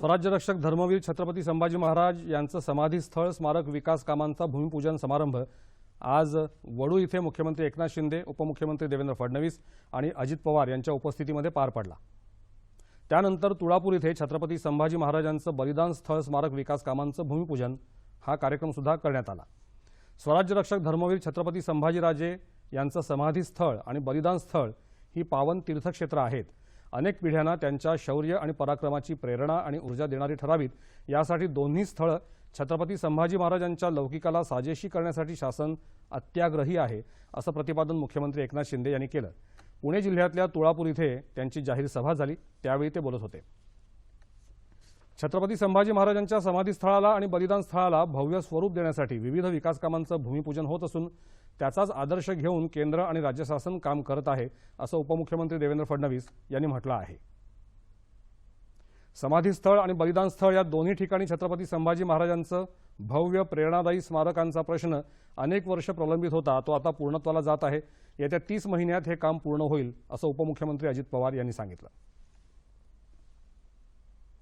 स्वराज्यरक्षक धर्मवीर छत्रपती संभाजी महाराज यांचं समाधीस्थळ स्मारक विकास कामांचा भूमिपूजन समारंभ. आज वडू इथे मुख्यमंत्री एकनाथ शिंदे उपमुख्यमंत्री देवेंद्र फडणवीस आणि अजित पवार यांच्या उपस्थितीमध्ये पार पडला. त्यानंतर तुळापूर इथे छत्रपती संभाजी महाराजांचं बलिदान स्थळ स्मारक विकास कामांचं भूमिपूजन हा कार्यक्रम सुद्धा करण्यात आला. स्वराज्यरक्षक धर्मवीर छत्रपती संभाजीराजे यांचं समाधीस्थळ आणि बलिदान स्थळ ही पावन तीर्थक्षेत्र आहेत. अनेक पिढ्यांना त्यांच्या शौर्य आणि पराक्रमाची प्रेरणा आणि ऊर्जा देणारी ठरावीत. यासाठी दोन्ही स्थळं छत्रपती संभाजी महाराजांच्या लौकिकाला साजेशी करण्यासाठी शासन अत्याग्रही आहे असं प्रतिपादन मुख्यमंत्री एकनाथ शिंदे यांनी केलं. पुणे जिल्ह्यातल्या तुळापूर इथे त्यांची जाहीर सभा झाली त्यावेळी ते बोलत होते. छत्रपती संभाजी महाराजांच्या समाधीस्थळाला आणि बलिदान स्थळाला भव्य स्वरूप देण्यासाठी विविध विकास कामांचं भूमिपूजन होत असून त्याचाच आदर्श घेऊन केंद्र आणि राज्य शासन काम करत आहे असं उपमुख्यमंत्री देवेंद्र फडणवीस यांनी म्हटलं आहे. समाधीस्थळ आणि बलिदान स्थळ या दोन्ही ठिकाणी छत्रपती संभाजी महाराजांचं भव्य प्रेरणादायी स्मारकांचा प्रश्न अनेक वर्ष प्रलंबित होता तो आता पूर्णत्वाला जात आहे. येत्या तीस महिन्यात हे काम पूर्ण होईल असं उपमुख्यमंत्री अजित पवार यांनी सांगितलं.